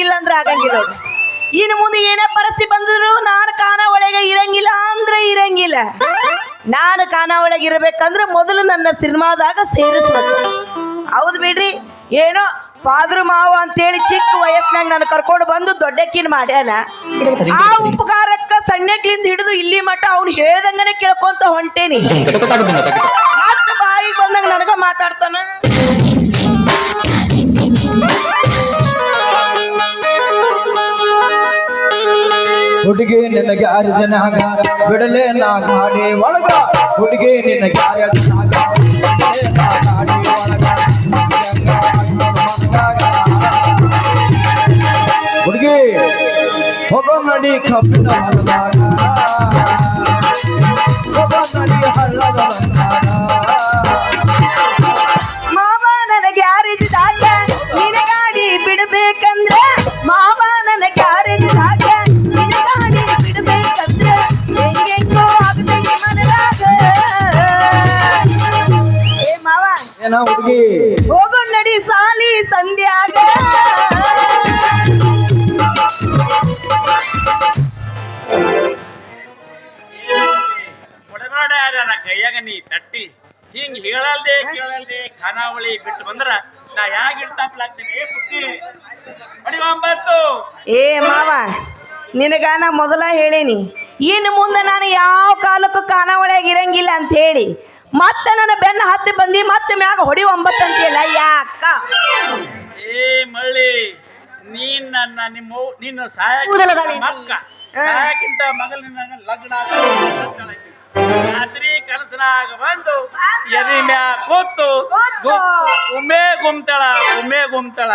ಆಗಂಗಿಲ್ಲ ಅಂದ್ರೆ ಆಗಂಗಿಲ್ಲ ಇನ್ನು ಮುಂದೆ ಏನೇ ಪರಿಸ್ಥಿತಿ ಬಂದ್ರು ನಾನು ಕಾನ ಒಳಗೆ ಇರಂಗಿಲ್ಲ ಅಂದ್ರೆ ಇರಂಗಿಲ್ಲ. ನಾನು ಕಾನ ಒಳಗೆ ಇರಬೇಕಂದ್ರೆ ಮೊದಲು ನನ್ನ ಸಿನಿಮಾದಾಗ ಸೇರಿಸ್ಬೇಕು. ಹೌದು ಬಿಡ್ರಿ. ಏನೋ ಫಾದ್ರ ಮಾವ ಅಂತೇಳಿ ಚಿಕ್ಕ ವಯಸ್ಸಿನಾಗ ನಾನು ಕರ್ಕೊಂಡು ಬಂದು ದೊಡ್ಡಕ್ಕಿನ ಮಾಡ್ಯಾನ. ಆ ಉಪಕಾರಕ್ಕ ಸಣ್ಣಕ್ಲಿಂದ ಹಿಡಿದು ಇಲ್ಲಿ ಮಟ್ಟ ಅವ್ನು ಹೇಳ್ದಂಗನೆ ಕೇಳ್ಕೊಂತ ಹೊಂಟೇನಿ. ಬಾಯಿಗೆ ಬಂದಂಗ ನನಗ ಮಾತಾಡ್ತಾನ. ಹುಡುಗಿ ನಿನಗೆ ಆರು ಜನ ಬಿಡಲೇ ನಾ ಗಾಡಿ ಒಳಗ. ಹುಡುಗಿ ನಿನಗೆ ಆರು ಜನ ಬಿಡಲೇ ನಾ ಗಾಡಿ ಒಳಗ. ಹುಡುಗಿ, ಹೋಗೋ ನಡಿ ಕಬ್ಬಿನ ಹೊಲದಾಗ. ತಟ್ಟಿ. ಹಿಂಗ್ ಹೇಳಲ್ದೆ ಕೇಳಲ್ದೆ ಖಾನಾವಳಿ ಬಿಟ್ಟು ಬಂದ್ರ ನಾ ಯಾಗ ಇಡ್ತಾಪ್ಲಾಗ್ತೀನಿ ಏ ಪುಟ್ಟಿ. ಒಂಬತ್ತು ಏ ಮಾವ ನಿನಗ ನಾ ಮೊದಲ ಹೇಳೇನಿ. ಇನ್ನು ಮುಂದೆ ನಾನು ಯಾವ ಕಾಲಕ್ಕೂ ಖಾನಾವಳಿಯಾಗಿ ಇರಂಗಿಲ್ಲ ಅಂತ ಹೇಳಿ. ಮತ್ತೆ ನನ್ನ ಬೆನ್ನ ಹತ್ತಿ ಬಂದಿ ಮತ್ತೆ ಮ್ಯಾಗ ಹೊಡಿ ಒಂಬತ್ತು ಅಂತೀಯಲ್ಲ ಯಾಕ? ಏ ಮಳ್ಳಿ ನೀನ್ ನನ್ನ ನಿಮ್ಮ ನೀನು ಸಹಾಯ ಮಕ್ಕ ಸಹಾಯಕ್ಕಿಂತ ಮಗಲ್ ನಿನ್ನ ಲಗ್ನ ಆಗ- ರಾತ್ರಿ ಕನಸನಾಗ ಬಂದು ಎದಿ ಮ್ಯಾ ಕೂತು ಗುಮ್ತಾಳ ಗುಮ್ತಾಳ.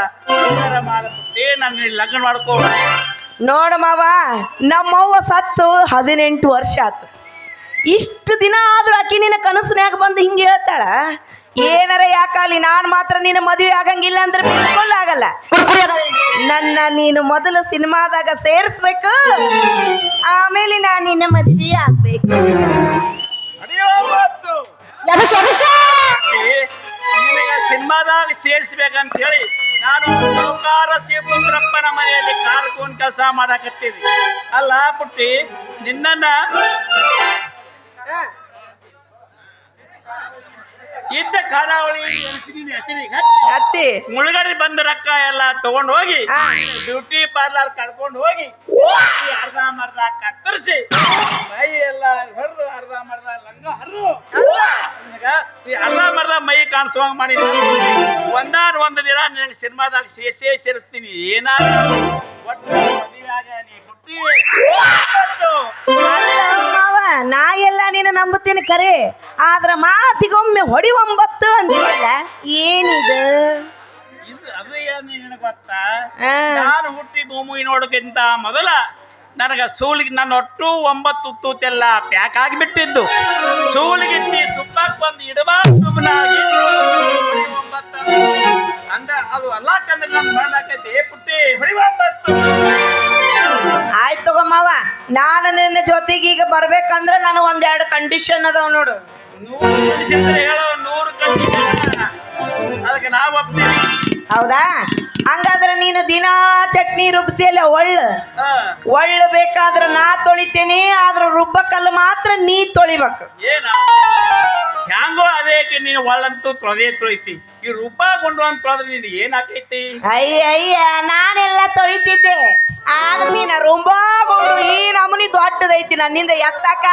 ನನ್ನ ಲಗ್ನ ಮಾಡ್ಕೋ. ನೋಡ ಮಾವ ನಮ್ಮವ್ವ ಸತ್ತು ಹದಿನೆಂಟು ವರ್ಷ ಆತು. ಇಷ್ಟು ದಿನ ಆದ್ರೂ ಆಕಿ ನಿನ್ನ ಕನಸಿನಾಗ ಬಂದು ಹಿಂಗೆ ಹೇಳ್ತಾಳ? ಏನಾರ ಯಾಕಾಲಿ ನಾನು ಮಾತ್ರ ನಿನ್ನ ಮದುವೆ ಆಗಂಗಿಲ್ಲ ಅಂದ್ರೆ ಬಿಲ್ಕುಲ್ ಆಗಲ್ಲ ನನ್ನ ನೀನು ಮೊದಲು ಸಿನಿಮಾದಾಗ ಸೇರಿಸ್ಬೇಕು ಆಮೇಲೆ ನಾನು ನಿನ್ನ ಮದುವೆ ಆಗ್ಬೇಕು. ಮಾತು ನಿನಗೆ ಸಿನಿಮಾದಾಗ ಸೇರಿಸ್ಬೇಕಂತ ಹೇಳಿ ನಾನು ಸಾಹುಕಾರ ಶಿವಪುತ್ರಪ್ಪನ ಮನೆಯಲ್ಲಿ ಕಾರ್ಕೂನ್ ಕೆಲಸ ಮಾಡಕತ್ತೀವಿ ಅಲ್ಲ ಪುಟ್ಟಿ ನಿನ್ನನ್ನ ಇದ್ದ ಖಾನಾವಳಿ ಹತ್ತಿ. ಹಚ್ಚಿ ಮುಳುಗಡೆ ಬಂದ ರೊಕ್ಕ ಎಲ್ಲ ತಗೊಂಡು ಹೋಗಿ. ಬ್ಯೂಟಿ ಪಾರ್ಲರ್ ಕರ್ಕೊಂಡು ಹೋಗಿ ಅರ್ಧ ಮರ್ಧ ಕತ್ತರಿಸಿ ಮೈ ಎಲ್ಲ ಹರಿದು ಅರ್ಧ ಮರ್ಧ ಲಂಗ ಹರಿದು ನಿನಗ ಈ ಅರ್ಧ ಮರ್ಧ ಮೈ ಕಾಣಿಸುವಂಗ ಮಾಡಿ ಒಂದಾರ ಒಂದು ದಿನ ನಿನಗೆ ಸಿನಿಮಾದಾಗ ಸೇರ್ಸೇ ಸೇರಿಸ್ತೀನಿ. ಏನಾದ್ರು ಒಟ್ಟು ಮದುವೆಯಾಗ ನೀ ಹುಟ್ಟಿ. ಇವತ್ತು ಅಲ್ಲ ಮಾವ ನಾ ಎಲ್ಲ ನಿನ್ನ ನಂಬುತ್ತೀನಿ ಖರೆ ಆದ್ರ ಮಾತಿಗೊಮ್ಮೆ ಹೊಡಿ ಒಂಬತ್ತು ಅಂತೀಯಲ್ಲ ಏನಿದು? ಇದು ಅದು ಏನು ನಿನಗೆ ಗೊತ್ತಾ? ಆ. ನಾನು ಹುಟ್ಟಿ ಭೂಮಿ ನೋಡೋಕ್ಕಿಂತ ಮೊದಲ ನನಗ ಸೂಲಿಗೆ ನನ್ನ ಒಟ್ಟು ಒಂಬತ್ತು ತೂತೆಲ್ಲ ಪ್ಯಾಕ್ ಆಗಿಬಿಟ್ಟಿದ್ದು. ಸೂಲಿಗಿತ್ತಿ ಸುಪ್ಪಕ್ಕೆ ಬಂದು ಇಡಬಾ ಸುಮ್ಮನಾಗಿ ಒಂಬತ್ತು ಅಂದ ಅದು ಅಲ್ಲಾಕಂದ್ರೆ ನನ್ನ ಮಾಡಾಕೈತಿ ಏ ಪುಟ್ಟಿ ಹೊಡಿ ಒಂಬತ್ತು. ಆಯ್ತು ಮಾವ ನಾನು ನಿನ್ನ ಜೊತೆಗೆ ಈಗ ಬರ್ಬೇಕಂದ್ರೆ ನಾನು ಒಂದೆರಡು ಕಂಡೀಷನ್ ಅದಾವ ನೋಡು. ನೂರು ಕಂಡೀಷನ್ ಹೇಳೋ ನೂರು ಕಳಿಸಿದ್ರೆ ಅದಕ್ಕೆ ನಾವು ಒಪ್ತೀವಿ. ಹೌದಾ? ಹಂಗಾದ್ರೆ ನೀನು ದಿನಾ ಚಟ್ನಿ ರುಬ್ತಿಯಲ್ಲ ಒಳ್ಳು? ಒಳ್ಳ ಬೇಕಾದ್ರೆ ನಾ ತೊಳಿತೇನೆ ಆದ್ರೆ ರುಬ್ಬಕಲ್ಲು ಮಾತ್ರ ನೀ ತೊಳಿಬೇಕು. ಏನ? ಹ್ಯಾಂಗೋ ಅದೇ ನೀನು ಒಳ್ಳಂತೂ ತೊಳೆದೇ ತೊಳಿತಿ. ಈ ರೂಪಾಗೊಂಡು ಅಂತ ತೊಳೆದ್ರೆ ನೀನು ಏನಾಕೈತಿ ಅಯ್ಯ ಅಯ್ಯ ನಾನೆಲ್ಲ ತೊಳಿತಿದ್ದೆ. ಆದ್ರೆ ನೀನು ರುಂಬಾಗೊಂಡು ಈ ನಮೂನಿ ದೊಡ್ಡದೈತಿ ನನ್ನಿಂದ ಎತ್ತಕ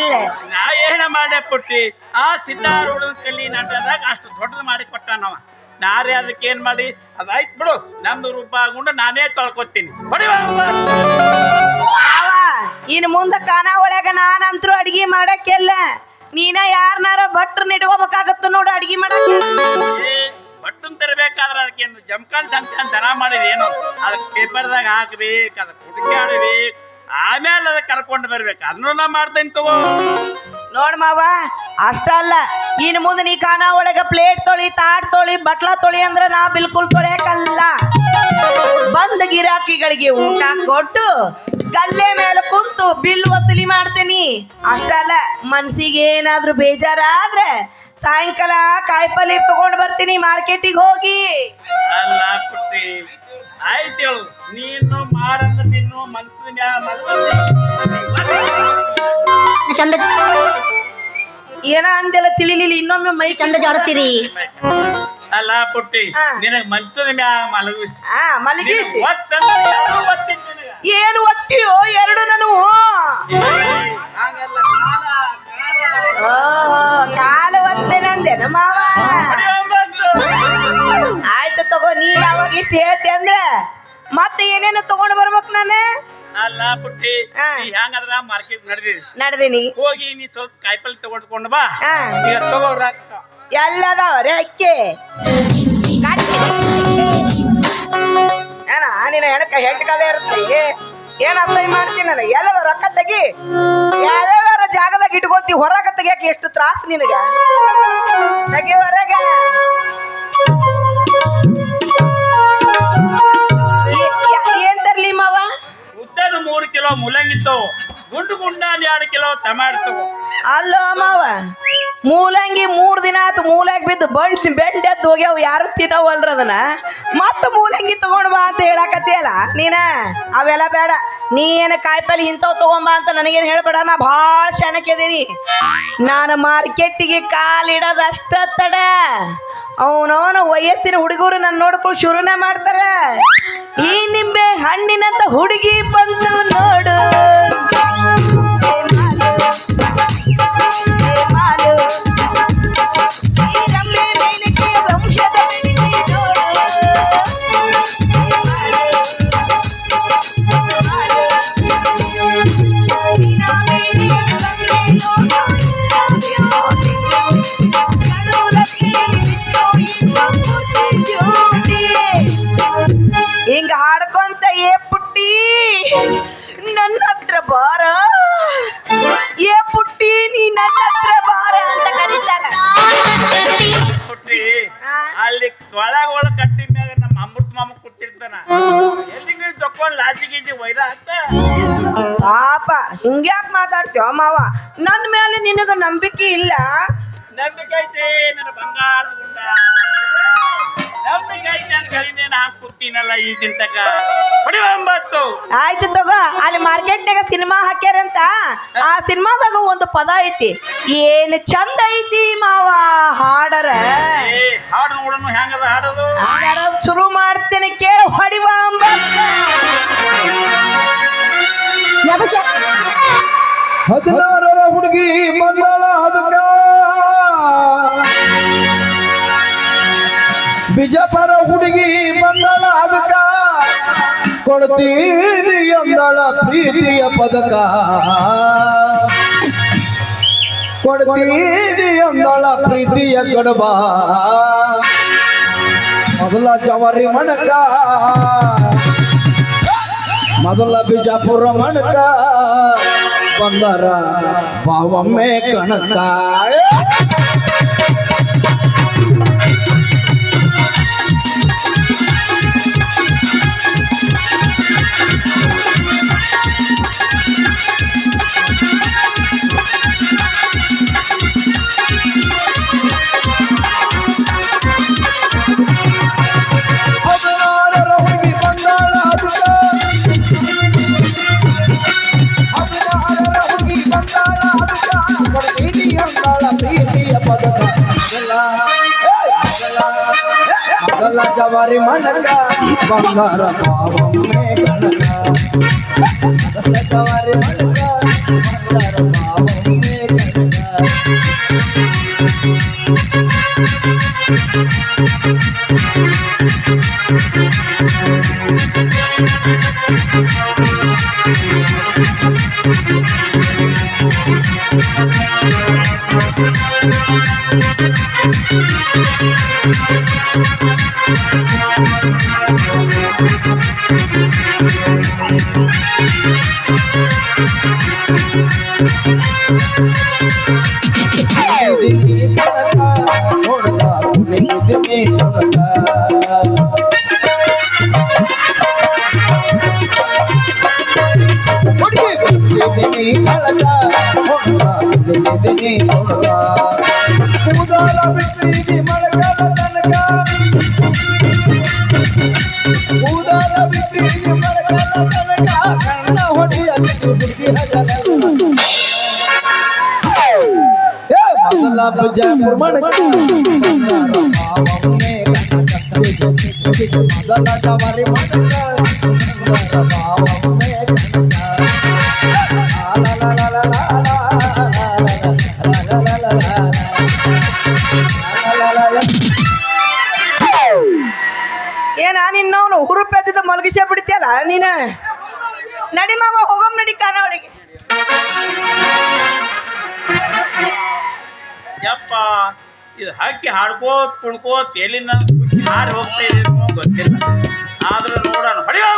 ಇಲ್ಲ ನಾ ಏನ ಮಾಡೇ ಪುಟ್ಟಿ? ಆ ಸಿದ್ಧಾರೂಢ ಕಲ್ಲಿ ನಾಟಕದಾಗ ಅಷ್ಟು ದೊಡ್ಡದು ಮಾಡಿ ಕೊಟ್ಟ ನಾವ ನಾರೇ ಅದಕ್ಕೆ ಏನ್ ಮಾಡಿ? ಅದಾಯ್ತು ಬಿಡು. ನಂದು ರೂಪಾಗುಂಡು ನಾನೇ ತೊಳ್ಕೊತೀನಿ. ಬಡಿ ಅವ ಇನ್ನು ಮುಂದೆ ಕಾನ ಒಳಗ ನಾನಂತರೂ ಅಡಿಗೆ ಮಾಡಕ್ಕೆಲ್ಲ. ನೀನ ಯಾರನಾರ ಭಟ್ರನ್ನ ಇಟ್ಕೋಬೇಕಾಗತ್ತ ನೋಡು ಅಡಿಗೆ ಮಾಡಕ್ಕೆ. ಬಟ್ಟನ್ ತರಬೇಕಾದ್ರೆ ಅದಕ್ಕೆ ಜಮಕಾಲ್ ಸಂಖ್ಯಾನ್ ದರ ಮಾಡಿರಿ ಏನು ಅದಕ್ಕೆ ಪೇಪರ್ದಾಗ ಹಾಕ್ಬೇಕು ಅದಕ್ಕೆ ಹುಡುಕಾಡ್ಬೇಕು ಆಮೇಲೆ ಅದಕ್ಕೆ ಕರ್ಕೊಂಡು ಬರ್ಬೇಕು. ಅದನ್ನು ನಾ ಮಾಡ್ತೇನೆ ತಗೋ. ನೋಡ್ ಮಾವ ಅಷ್ಟ ಅಲ್ಲ. ಇನ್ನು ಮುಂದೆ ನೀ ಕಾನ ಒಳಗ ಪ್ಲೇಟ್ ತೊಳಿ ತಾಟ್ ತೊಳಿ ಬಟ್ಲ ತೊಳಿ ಅಂದ್ರೆ ನಾ ಬಿಲ್ಕುಲ್ ತೊಳೆಯಕಲ್ಲ. ಬಂದ ಗಿರಾಕಿಗಳಿಗೆ ಊಟ ಕೊಟ್ಟು ಕಲ್ಲೆ ಮೇಲೆ ಕುಂತು ಬಿಲ್ ವಸೂಲಿ ಮಾಡ್ತೀನಿ. ಅಷ್ಟ ಅಲ್ಲ ಮನ್ಸಿಗೆ ಏನಾದ್ರೂ ಬೇಜಾರಾದ್ರೆ ಸಾಯಂಕಾಲ ಕಾಯಿಪಲ್ಲೆ ತಗೊಂಡ್ ಬರ್ತೀನಿ ಮಾರ್ಕೆಟಿಗೆ ಹೋಗಿ. ಅಲ್ಲ ಪುಟ್ಟಿ ಆಯ್ತು ಹೇಳು. ನೀನು ಮಾಡಂದ್ರ ನಿನ್ನು ಮನ್ಸಿನ. ಚಂದ ಏನ ಅಂದೆಲ್ಲ ತಿಳಿಲಿಲ್ಲ ಇನ್ನೊಮ್ಮೆ ಮೈ ಚಂದ ಜಾಡಿಸ್ತೀರಿ. ಅಲ್ಲ ಪುಟ್ಟಿ. ನಿನಗ್ ಮನ್ಸದ ಮ್ಯಾಗ ಮಲಗಿಸಿ. ಆ ಮಲಗಿಸಿ. ಏನು ಒತ್ತಿಯೋ ಎರಡು ನಾನು. ಹಂಗಲ್ಲ ಕಾಲ ಕಾಲ. ಓ ಕಾಲ ಒತ್ತೇನಂದೇನ ಮಾವ? ತಗೋ ಯಾವಾಗ ಹೇಳ್ತಿ ಅಂದ್ರ ಮತ್ತೆ ಏನೇನು ತಗೊಂಡ್ ಬರ್ಬೇಕು ನಾನು? ಅಲ್ಲ ಪುಟ್ಟಿ ಹಾ. ನೀ ಹೆಂಗದ್ರ ಮಾರ್ಕೆಟ್ ನಡೆದಿರಿ? ನಡೆದೀನಿ. ಹೋಗಿ ನೀ ಸ್ವಲ್ಪ ಕಾಯಿಪಲ್ಲೆ ತಗೊಂಡ್ಕೊಂಡು ಬಾ. ಹಾ ಈಗ ತಗೋ ರೊಕ್ಕ. ರೇ ಅಕ್ಕಿ. ಏನ ನಿನ್ನ ಹೆಣಕ ಹೆಂಟ್ ಕಾಲ ಇರುತ್ತೆ ಏನ್ ಅಸಹ್ಯ ಮಾಡ್ತೀನಿ ನಾನು? ಎಲ್ಲವ ರೊಕ್ಕ ತೆಗಿ. ಎಲ್ಲವಾರ ಜಾಗದಾಗ ಇಟ್ಕೊತಿ ಹೊರಗ ತೆಗಿಯಕ ಎಷ್ಟು ತ್ರಾಸ ನಿನಗ? ತೆಗಿ ಹೊರಗ. ಮೂರು ಕಿಲೋ ಮೂಲಂಗಿ ತಗೋ ಗುಂಡು ಗುಂಡ ಎರಡು ಕಿಲೋ ಟಮಾಟೊ ತಗೋ ಅಲ್ಲೋ ಮಾವ, ಮೂಲಂಗಿ ಮೂರ್ ದಿನ ಆತು ಮೂಲಾಗಿ ಬಿದ್ದು ಬಂಡ್ ಬೆಂಡ್ ಎದ್ದು ಹೋಗ್ಯಾವ. ಯಾರು ತಿನ್ನವಲ್ರ ಅದನ್ನ? ಮತ್ತೆ ಮೂಲಂಗಿ ತಗೊಂಡ್ ಬಾ ಅಂತ ಹೇಳಕತ್ತಿಯಲ್ಲ ನೀನ? ಅವೆಲ್ಲ ಬೇಡ. ನೀ ಏನು ಕಾಯಿಪಲ್ಲೆ ಇಂಥವು ತಗೊಂಬಾ ಅಂತ ನನಗೇನು ಹೇಳ್ಬೇಡ. ನಾ ಭಾಳ ಶಣಕ್ಕಿದೀನಿ ನಾನು ಮಾರ್ಕೆಟ್ಟಿಗೆ ಕಾಲಿಡದಷ್ಟ ತಡ. ಅವನವನ ವಯಸ್ಸಿನ ಹುಡುಗರು ನನ್ನ ನೋಡ್ಕೊಂಡು ಶುರುನೇ ಮಾಡ್ತಾರೆ. ಈ ನಿಂಬೆ ಹಣ್ಣಿನಂತ ಹುಡುಗಿ ಬಂತು ನೋಡು. ವಂಶದ ಅಲ್ಲಿ ಒಳಗ ಒಳಗ ಕಟ್ಟಿದ ಮ್ಯಾಗ ನಮ್ಮ ಅಮೃತ ಮಾಮ ಕೂತಿರ್ತಾನ. ಎಲ್ಲಿ ತಕೊಂಡ್ ಲಾಜಿ ಗೀಜಿ ವೈರ ಅಂತ ಪಾಪ, ಹಿಂಗ್ಯಾಕ್ ಮಾತಾಡ್ತೀವ ಮಾವ? ನನ್ನ ಮೇಲೆ ನಿನಗ ನಂಬಿಕೆ ಇಲ್ಲ. ನಂಬಿಕೆ ಐತೆ ನನ್ನ ಬಂಗಾರದ ಗುಂಡ. ನಂಬಿಕೆ ಐತೆ ಅಂತ ಕಲಿನೇ ಕೂತೀನಲ್ಲ ಈ ದಿನತಕ. ಹೊಡಿ ಒಂಬತ್ತು ಆಯ್ತು ತಗೋ ಅಲ್ಲಿ ಮಾರ್ಕೆಟ್ನಾಗ ಸಿನಿಮಾ ಹಾಕ್ಯಾರಂತ? ಆ ಸಿನಿಮಾದಾಗ ಒಂದು ಪದ ಐತಿ ಏನು ಚಂದ ಐತಿ ಮಾವ ಹಾಡರ? ಏ ಹಾಡು ನೋಡೋಣ ಹೆಂಗದ ಹಾಡೋದು? ಹಾಡರ ಶುರು ಮಾಡ್ತೇನೆ ಕೇಳ ಹೊಡಿವ ಹದಿನಾರರ ಹುಡುಗಿ ಬಂದಾಳ ಅದಕ್ಕ ಬಿಜಾಪುರ ಹುಡುಗಿ ಬಂದಾಳ ಅದಕ್ಕ ಕೊಡ್ತೀನಿ ಅಂದಳ ಪ್ರೀತಿಯ ಪದಕ. ಕೊಡ್ತೀನಿ ಅಂದಳ ಪ್ರೀತಿಯ ಕಡಬ ಮೊದಲ ಚವರಿ ಮಣಕ. ಮೊದಲ ಬಿಜಾಪುರ ಮಣಕ. ಬಂದರ ಬಾವಮ್ಮೆ ಕಣಕ. ಮೊದಲ ಜವಾರಿ ಮಣಕ ಬಂಗಾರ ಬಾವಮ್ಮೆ ಕಣಕ ಮೊದಲ ಜವಾರಿ ಮಣಕ ಬಂಗಾರ ಬಾವಮ್ಮೆ ಕಣಕ ಕುಣಿದಿನಿ ಮೊದಲ. ಏನ ನಿನ್ನವನು ಹುರುಪೆದ್ದ ಮಲಗಿಸೇ ಬಿಡ್ತಿಯಲ್ಲ ನೀನ ನಡಿ ಮಾವ ಹೋಗಮ್ ನಡಿ ಖಾನಾವಳಿಗೆ ಯಪ್ಪ, ಇದು ಹಕ್ಕಿ ಹಾಡ್ಕೋತ್ ಕುಣ್ಕೋತ್ ಎಲ್ಲಿ ನನ್ನ ಬುದ್ಧಿ ಹಾರಿ ಹೋಗ್ತಾ ಇದ್ದೀನೋ ಗೊತ್ತಿಲ್ಲ. ಆದ್ರೂ ನೋಡೋಣ. ಹೊಡೆಯೋ